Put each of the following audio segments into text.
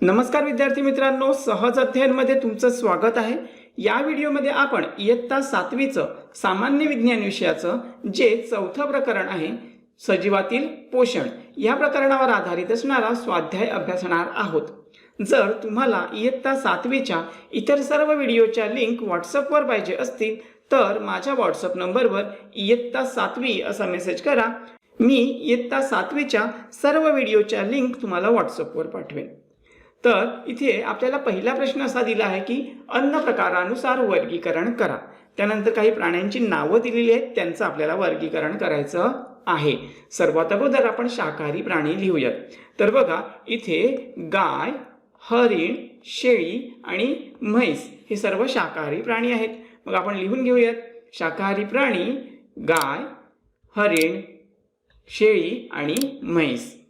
नमस्कार विद्यार्थी मित्रांनो सहज अध्ययनमध्ये तुमचं स्वागत आहे. या व्हिडिओमध्ये आपण इयत्ता सातवीचं सामान्य विज्ञान विषयाचं जे चौथं प्रकरण आहे सजीवातील पोषण या प्रकरणावर आधारित असणारा स्वाध्याय अभ्यासणार आहोत. जर तुम्हाला इयत्ता सातवीच्या इतर सर्व व्हिडिओच्या लिंक व्हॉट्सअपवर पाहिजे असतील तर माझ्या व्हॉट्सअप नंबरवर इयत्ता सातवी असा मेसेज करा. मी इयत्ता सातवीच्या सर्व व्हिडिओच्या लिंक तुम्हाला व्हॉट्सअपवर पाठवेन. तर इथे आपल्याला पहिला प्रश्न असा दिला आहे की अन्न प्रकारानुसार वर्गीकरण करा. त्यानंतर काही प्राण्यांची नावं दिलेली आहेत त्यांचं आपल्याला वर्गीकरण करायचं आहे. सर्वात अगोदर आपण शाकाहारी प्राणी लिहूयात. तर बघा इथे गाय हरिण शेळी आणि म्हैस हे सर्व शाकाहारी प्राणी आहेत. मग आपण लिहून घेऊयात. शाकाहारी प्राणी गाय हरिण शेळी आणि म्हैस.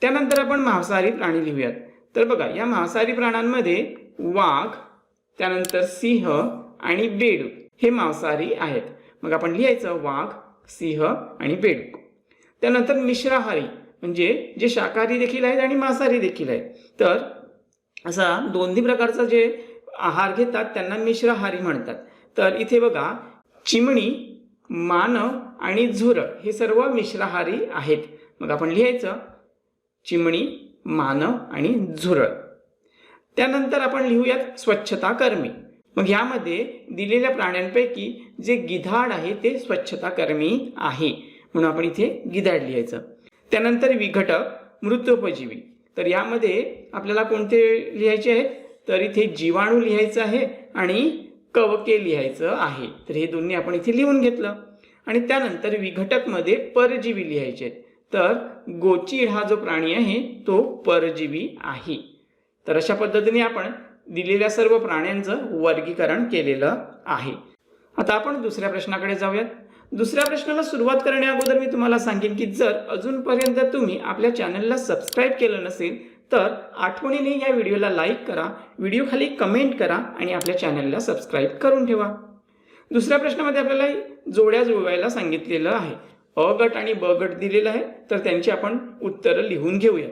त्यानंतर आपण मांसाहारी प्राणी लिहूयात. तर बघा या मांसाहारी प्राण्यांमध्ये वाघ त्यानंतर सिंह आणि बेडूक हे मांसाहारी आहेत. मग आपण लिहायचं वाघ सिंह आणि बेडूक त्यानंतर मिश्राहारी म्हणजे जे शाकाहारी देखील आहेत आणि मांसाहारी देखील आहेत. तर असा दोन्ही प्रकारचा जे आहार घेतात त्यांना मिश्राहारी म्हणतात. तर इथे बघा चिमणी मानव आणि झुरळ हे सर्व मिश्राहारी आहेत. मग आपण लिहायचं चिमणी मानव आणि झुरळ. त्यानंतर आपण लिहूयात स्वच्छता कर्मी. मग ह्यामध्ये दिलेल्या प्राण्यांपैकी जे गिधाड आहे ते स्वच्छता कर्मी आहे. म्हणून आपण इथे गिधाड लिहायचं. त्यानंतर विघटक मृत्योपजीवी तर यामध्ये आपल्याला कोणते लिहायचे आहेत? तर इथे जीवाणू लिहायचं आहे आणि कवके लिहायचं आहे. तर हे दोन्ही आपण इथे लिहून घेतलं. आणि त्यानंतर विघटकमध्ये परजीवी लिहायचे आहेत. तर गोचीड हा जो प्राणी आहे तो परजीवी आहे. तर अशा पद्धतीने आपण दिलेल्या सर्व प्राण्यांचं वर्गीकरण केलेलं आहे. आता आपण दुसऱ्या प्रश्नाकडे जाऊयात. दुसऱ्या प्रश्नाला सुरुवात करण्या अगोदर मी तुम्हाला सांगेन की जर अजूनपर्यंत तुम्ही आपल्या चॅनलला सबस्क्राईब केलं नसेल तर आठवणीने या व्हिडिओला लाईक करा व्हिडिओ खाली कमेंट करा आणि आपल्या चॅनलला सबस्क्राईब करून ठेवा. दुसऱ्या प्रश्नामध्ये आपल्याला जोड्या जुळवायला सांगितलेलं आहे. अ गट आणि ब गट दिलेला आहे तर त्यांची आपण उत्तरं लिहून घेऊया.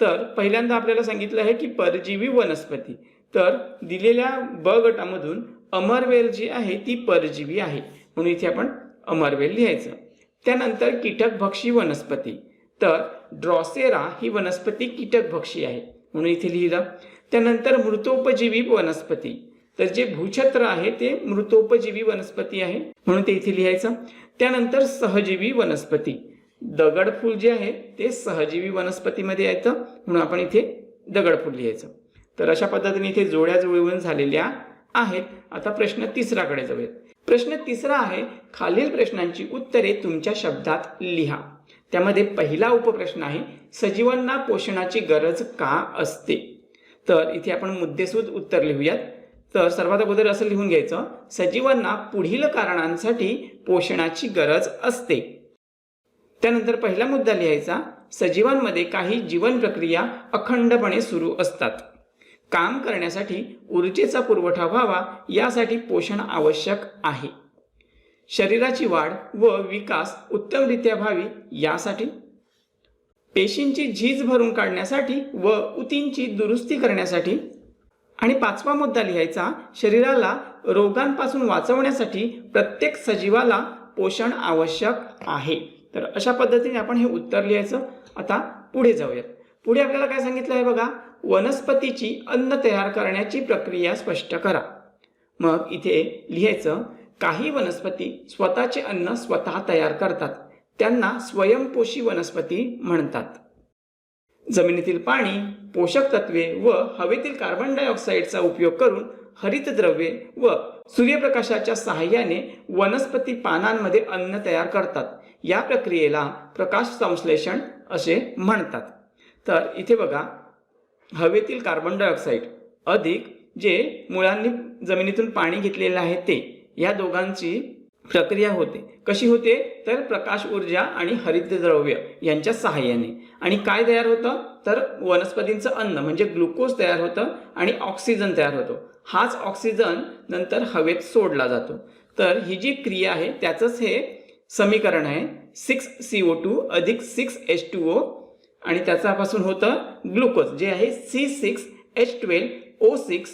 तर पहिल्यांदा आपल्याला सांगितलं आहे की परजीवी वनस्पती. तर दिलेल्या ब गटामधून अमरवेल जी आहे ती परजीवी आहे. म्हणून इथे आपण अमरवेल लिहायचं. त्यानंतर कीटकभक्षी वनस्पती. तर ड्रॉसेरा ही वनस्पती कीटकभक्षी आहे. म्हणून इथे लिहिलं. त्यानंतर मृतोपजीवी वनस्पती. तर जे भूछत्र आहे ते मृतोपजीवी वनस्पती आहे म्हणून ते इथे लिहायचं. त्यानंतर सहजीवी वनस्पती. दगडफूल जे आहे ते सहजीवी वनस्पतीमध्ये येतं म्हणून आपण इथे दगडफूल लिहायचं. तर अशा पद्धतीने इथे जोड्या जुळवून झालेल्या आहेत. आता प्रश्न तिसराकडे जाऊयात. प्रश्न तिसरा आहे खालील प्रश्नांची उत्तरे तुमच्या शब्दात लिहा. त्यामध्ये पहिला उपप्रश्न आहे सजीवांना पोषणाची गरज का असते? तर इथे आपण मुद्देसूद उत्तर लिहूयात. तर सर्वात अगोदर असं लिहून घ्यायचं सजीवांना पुढील कारणांसाठी पोषणाची गरज असते. त्यानंतर पहिला मुद्दा लिहायचा सजीवांमध्ये काही जीवन प्रक्रिया अखंडपणे सुरू असतात. काम करण्यासाठी ऊर्जेचा पुरवठा व्हावा यासाठी पोषण आवश्यक आहे. शरीराची वाढ व विकास उत्तमरित्या व्हावी यासाठी. पेशींची झीज भरून काढण्यासाठी व उतींची दुरुस्ती करण्यासाठी. आणि पाचवा मुद्दा लिहायचा शरीराला रोगांपासून वाचवण्यासाठी प्रत्येक सजीवाला पोषण आवश्यक आहे. तर अशा पद्धतीने आपण हे उत्तर लिहायचं. आता पुढे जाऊयात. पुढे आपल्याला काय सांगितलं आहे बघा? वनस्पतीची अन्न तयार करण्याची प्रक्रिया स्पष्ट करा. मग इथे लिहायचं काही वनस्पती स्वतःचे अन्न स्वतः तयार करतात. त्यांना स्वयंपोषी वनस्पती म्हणतात. जमिनीतील पाणी पोषक तत्वे व हवेतील कार्बन डायऑक्साईडचा उपयोग करून हरितद्रव्ये व सूर्यप्रकाशाच्या सहाय्याने वनस्पती पानांमध्ये अन्न तयार करतात. या प्रक्रियेला प्रकाश संश्लेषण असे म्हणतात. तर इथे बघा हवेतील कार्बन डायऑक्साईड अधिक जे मुळांनी जमिनीतून पाणी घेतलेलं आहे ते या दोघांची प्रक्रिया होते. कशी होते? तर प्रकाश ऊर्जा आणि हरितद्रव्य यांच्या सहाय्याने. आणि काय तयार होतं? तर वनस्पतींचं अन्न म्हणजे ग्लुकोज तयार होतं आणि ऑक्सिजन तयार होतो. हाच ऑक्सिजन नंतर हवेत सोडला जातो. तर ही जी क्रिया आहे त्याचंच हे समीकरण आहे. सिक्स सी ओ टू अधिक सिक्स एच टू ओ आणि त्याच्यापासून होतं ग्लुकोज जे आहे C six H twelve O six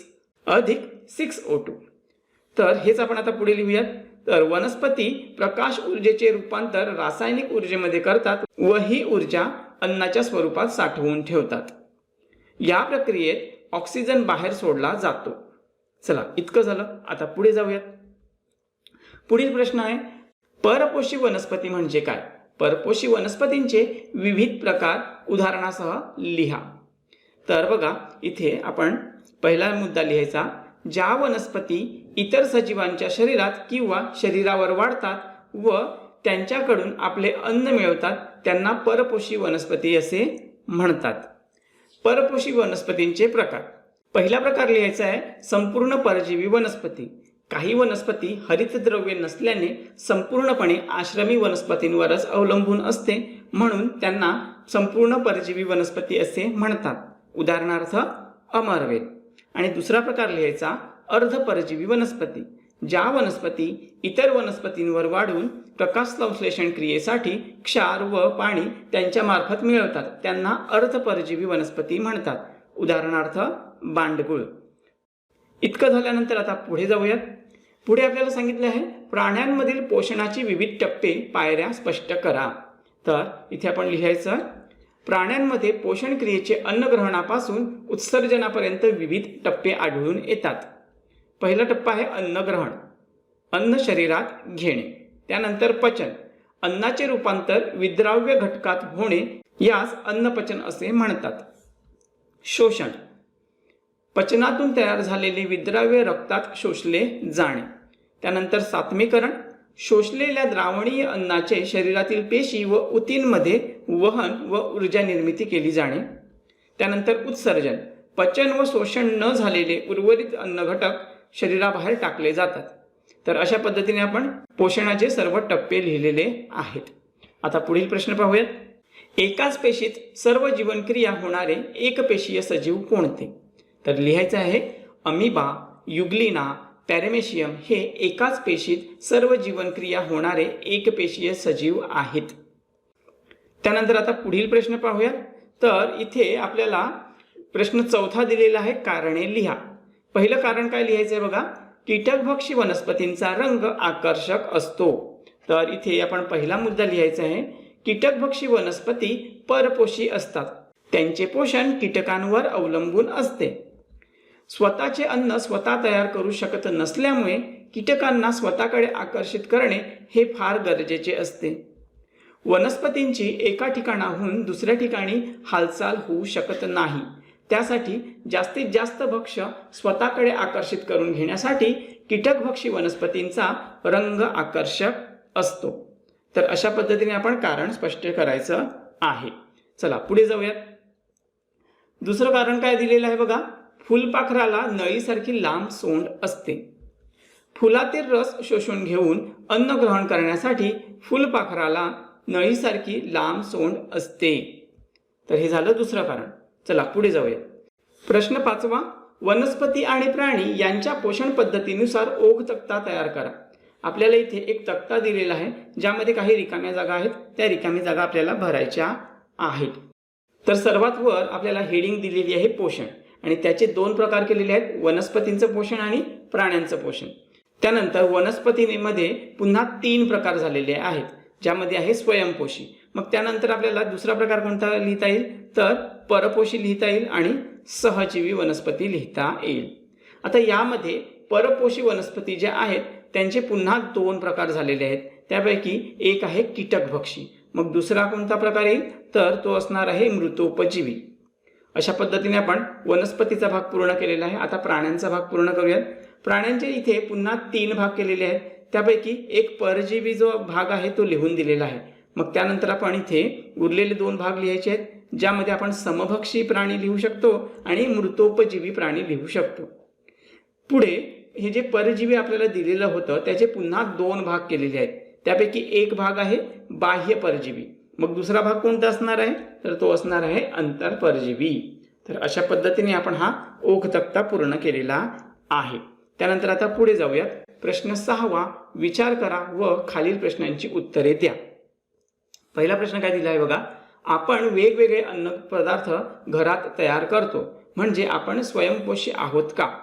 अधिक सिक्स ओ टू तर हेच आपण आता पुढे लिहूयात. तर वनस्पती प्रकाश ऊर्जेचे रूपांतर रासायनिक ऊर्जेमध्ये करतात व ही ऊर्जा अन्नाच्या स्वरूपात साठवून ठेवतात. या प्रक्रियेत ऑक्सिजन बाहेर सोडला जातो. चला इतकं झालं. आता पुढे जाऊयात. पुढील प्रश्न आहे परपोषी वनस्पती म्हणजे काय? परपोषी वनस्पतींचे विविध प्रकार उदाहरणासह लिहा. तर बघा इथे आपण पहिला मुद्दा लिहायचा. ज्या वनस्पती इतर सजीवांच्या शरीरात किंवा शरीरावर वाढतात व त्यांच्याकडून आपले अन्न मिळवतात त्यांना परपोषी वनस्पती असे म्हणतात. परपोषी वनस्पतींचे प्रकार. पहिला प्रकार लिहायचा आहे संपूर्ण परजीवी वनस्पती. काही वनस्पती हरितद्रव्य नसल्याने संपूर्णपणे आश्रमी वनस्पतींवरच अवलंबून असते म्हणून त्यांना संपूर्ण परजीवी वनस्पती असे म्हणतात. उदाहरणार्थ अमरवेल. आणि दुसरा प्रकार लिहायचा अर्धपरजीवी वनस्पती ज्या वनस्पती इतर वनस्पतींवर वाढून प्रकाश संश्लेषण क्रियेसाठी क्षार व पाणी त्यांच्या मार्फत मिळवतात. त्यांना अर्धपरजीवी वनस्पती म्हणतात. उदाहरणार्थ बांडगुळ. इतकं झाल्यानंतर आता पुढे जाऊयात. पुढे आपल्याला सांगितले आहे प्राण्यांमधील पोषणाची विविध टप्पे पायऱ्या स्पष्ट करा. तर इथे आपण लिहायचं प्राण्यांमध्ये पोषण क्रियेचे अन्नग्रहणापासून उत्सर्जनापर्यंत विविध टप्पे आढळून येतात. पहिला टप्पा आहे अन्नग्रहण. अन्न शरीरात घेणे. त्यानंतर पचन. अन्नाचे रूपांतर विद्राव्य घटकात होणे यास अन्नपचन असे म्हणतात. शोषण. पचनातून तयार झालेले विद्राव्य रक्तात शोषले जाणे. त्यानंतर सात्मीकरण. शोषलेल्या द्रावणीय अन्नाचे शरीरातील पेशी व उतींमध्ये वहन व ऊर्जा निर्मिती केली जाणे. त्यानंतर उत्सर्जन. पचन व शोषण न झालेले उर्वरित अन्न घटक शरीराबाहेर टाकले जातात. तर अशा पद्धतीने आपण पोषणाचे सर्व टप्पे लिहिलेले आहेत. आता पुढील प्रश्न पाहूयात. एकाच पेशीत सर्व जीवनक्रिया होणारे एकपेशीय सजीव कोणते? तर लिहायचं आहे अमिबा युग्लिना पॅरेमेशियम हे एकाच पेशीत सर्व जीवनक्रिया होणारे एकपेशीय सजीव आहेत. त्यानंतर आता पुढील प्रश्न पाहूया तर इथे आपल्याला प्रश्न चौथा दिलेला आहे कारणे लिहा. पहिलं कारण काय लिहायचं आहे बघा कीटकभक्षी वनस्पतींचा रंग आकर्षक असतो. तर इथे आपण पहिला मुद्दा लिहायचा आहे. कीटकभक्षी वनस्पती परपोषी असतात. त्यांचे पोषण कीटकांवर अवलंबून असते. स्वतःचे अन्न स्वतः तयार करू शकत नसल्यामुळे कीटकांना स्वतःकडे आकर्षित करणे हे फार गरजेचे असते. वनस्पतींची एका ठिकाणाहून दुसऱ्या ठिकाणी हालचाल होऊ शकत नाही. त्यासाठी जास्तीत जास्त भक्ष स्वतःकडे आकर्षित करून घेण्यासाठी कीटकभक्षी वनस्पतींचा रंग आकर्षक असतो. तर अशा पद्धतीने आपण कारण स्पष्ट करायचं आहे. चला पुढे जाऊयात. दुसरं कारण काय दिलेलं आहे बघा? फुलपाखराला नळीसारखी लांब सोंड असते. फुलातील रस शोषून घेऊन अन्न ग्रहण करण्यासाठी फुलपाखराला नळीसारखी लांब सोंड असते. तर हे झालं दुसरं कारण. चला पुढे जाऊया. प्रश्न पाचवा वनस्पती आणि प्राणी यांच्या पोषण पद्धतीनुसार ओघ तक्ता तयार करा. आपल्याला इथे एक तक्ता दिलेला आहे ज्यामध्ये काही रिकाम्या जागा आहेत त्या रिकाम्या जागा आपल्याला भरायच्या आहेत. तर सर्वात वर आपल्याला हेडिंग दिलेली आहे पोषण. आणि त्याचे दोन प्रकार केलेले आहेत वनस्पतींचं पोषण आणि प्राण्यांचं पोषण. त्यानंतर वनस्पतीमध्ये पुन्हा तीन प्रकार झालेले आहेत ज्यामध्ये आहे स्वयंपोषी. मग त्यानंतर आपल्याला दुसरा प्रकार कोणता लिहिता येईल? तर परपोषी लिहिता येईल आणि सहजीवी वनस्पती लिहिता येईल. आता यामध्ये परपोषी वनस्पती ज्या आहेत त्यांचे पुन्हा दोन प्रकार झालेले आहेत. त्यापैकी एक आहे कीटकभक्षी. मग दुसरा कोणता प्रकार येईल? तर तो असणार आहे मृतोपजीवी. अशा पद्धतीने आपण वनस्पतीचा भाग पूर्ण केलेला आहे. आता प्राण्यांचा भाग पूर्ण करूयात. प्राण्यांचे इथे पुन्हा तीन भाग केलेले आहेत. त्यापैकी एक परजीवी जो भाग आहे तो लिहून दिलेला आहे. मग त्यानंतर आपण इथे उरलेले दोन भाग लिहायचे आहेत ज्यामध्ये आपण समभक्षी प्राणी लिहू शकतो आणि मृतोपजीवी प्राणी लिहू शकतो. पुढे हे जे परजीवी आपल्याला दिलेलं होतं त्याचे पुन्हा दोन भाग केलेले आहेत. त्यापैकी एक भाग आहे बाह्य परजीवी. मग दुसरा भाग कोणता असणार आहे? तर तो असणार आहे अंतरपरजीवी. तर अशा पद्धतीने आपण हा ओघ तक्ता पूर्ण केलेला आहे. त्यानंतर आता पुढे जाऊयात. प्रश्न सहावा विचार करा व खालील प्रश्नांची उत्तरे द्या. पहिला प्रश्न काय दिला आहे बघा? आपण वेगवेगळे अन्न पदार्थ घरात तयार करतो. म्हणजे आपण स्वयंपोषी आहोत का?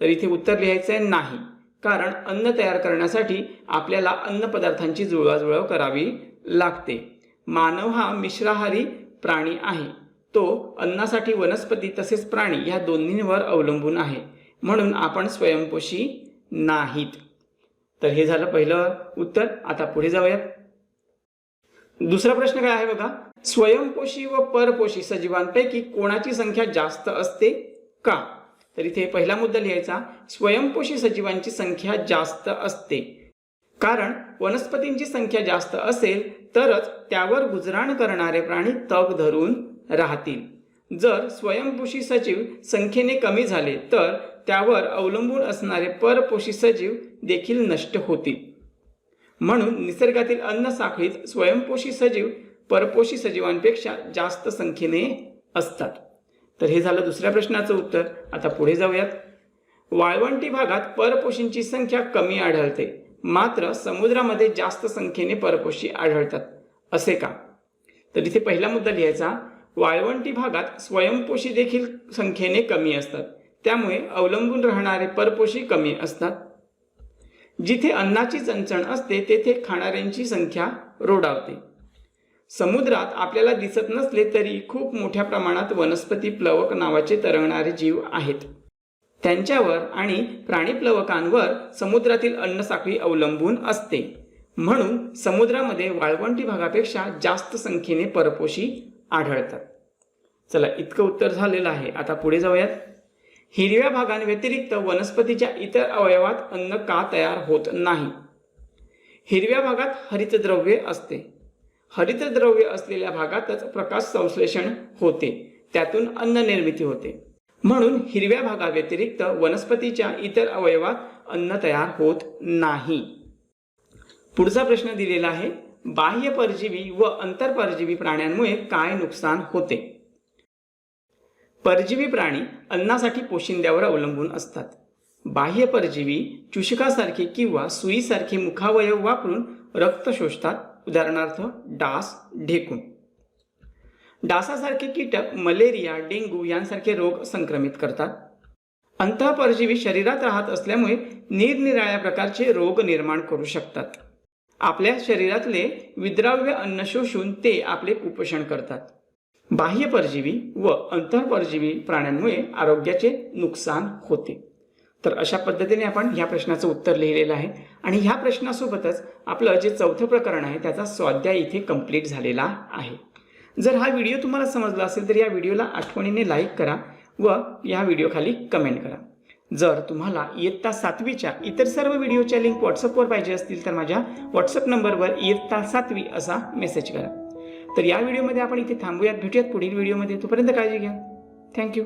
तर इथे उत्तर लिहायचं आहे नाही. कारण अन्न तयार करण्यासाठी आपल्याला अन्नपदार्थांची जुळवाजुळव करावी लागते. मानव हा मिश्राहारी प्राणी आहे. तो अन्नासाठी वनस्पती तसेच प्राणी या दोन्हींवर अवलंबून आहे. म्हणून आपण स्वयंपोषी नाहीत. तर हे झालं पहिलं उत्तर. आता पुढे जाऊयात. दुसरा प्रश्न काय आहे बघा? स्वयंपोषी व परपोषी सजीवांपैकी कोणाची संख्या जास्त असते का? तर इथे पहिला मुद्दा लिहायचा. स्वयंपोषी सजीवांची संख्या जास्त असते. कारण वनस्पतींची संख्या जास्त असेल तरच त्यावर गुजराण करणारे प्राणी तग धरून राहतील. जर स्वयंपोषी सजीव संख्येने कमी झाले तर त्यावर अवलंबून असणारे परपोषी सजीव देखील नष्ट होतील. म्हणून निसर्गातील अन्न साखळीत स्वयंपोषी सजीव परपोषी सजीवांपेक्षा जास्त संख्येने असतात. तर हे झालं दुसऱ्या प्रश्नाचं उत्तर. आता पुढे जाऊयात. वाळवंटी भागात परपोषींची संख्या कमी आढळते. मात्र समुद्रामध्ये जास्त संख्येने परपोषी आढळतात. असे का? तर इथे पहिला मुद्दा लिहायचा वाळवंटी भागात स्वयंपोषी देखील संख्येने कमी असतात. त्यामुळे अवलंबून राहणारे परपोषी कमी असतात. जिथे अन्नाची चणचण असते तेथे खाणाऱ्यांची संख्या रोडावते. समुद्रात आपल्याला दिसत नसले तरी खूप मोठ्या प्रमाणात वनस्पती प्लवक नावाचे तरंगणारे जीव आहेत. त्यांच्यावर आणि प्राणीप्लवकांवर समुद्रातील अन्नसाखळी अवलंबून असते. म्हणून समुद्रामध्ये वाळवंटी भागापेक्षा जास्त संख्येने परपोषी आढळतात. चला इतकं उत्तर झालेलं आहे. आता पुढे जाऊयात. हिरव्या भागांव्यतिरिक्त वनस्पतीच्या इतर अवयवात अन्न का तयार होत नाही? हिरव्या भागात हरितद्रव्ये असते. हरितद्रव्य असलेल्या भागातच प्रकाश संश्लेषण होते. त्यातून अन्न निर्मिती होते. म्हणून हिरव्या भागाव्यतिरिक्त वनस्पतीच्या इतर अवयवात अन्न तयार होत नाही. पुढचा प्रश्न दिलेला आहे बाह्य परजीवी व अंतरपरजीवी प्राण्यांमुळे काय नुकसान होते? परजीवी प्राणी अन्नासाठी पोशिंद्यावर अवलंबून असतात. बाह्य परजीवी चुषकासारखे किंवा सुईसारखे मुखावयव वापरून रक्त शोषतात उदाहरणार्थ डास ढेकून. डासासारखे कीटक मलेरिया डेंग्यू यांसारखे रोग संक्रमित करतात. अंतःपरजीवी शरीरात राहत असल्यामुळे निरनिराळ्या प्रकारचे रोग निर्माण करू शकतात. आपल्या शरीरातले विद्राव्य अन्न शोषून ते आपले कुपोषण करतात. बाह्य परजीवी व अंतःपरजीवी प्राण्यांमुळे आरोग्याचे नुकसान होते. तर अशा पद्धतीने आपण ह्या प्रश्नाचं उत्तर लिहिलेलं आहे आणि ह्या प्रश्नासोबतच आपलं जे चौथं प्रकरण आहे त्याचा स्वाध्याय इथे कंप्लीट झालेला आहे. जर हा व्हिडिओ तुम्हाला समजला असेल तर या व्हिडिओला आठवणीने लाईक करा व या व्हिडिओखाली कमेंट करा. जर तुम्हाला इयत्ता सातवीच्या इतर सर्व व्हिडिओच्या लिंक व्हॉट्सअपवर पाहिजे असतील तर माझ्या व्हॉट्सअप नंबरवर इयत्ता सातवी असा मेसेज करा. तर या व्हिडिओमध्ये आपण इथे थांबूयात. भेटूयात पुढील व्हिडिओमध्ये. तोपर्यंत काळजी घ्या. थँक्यू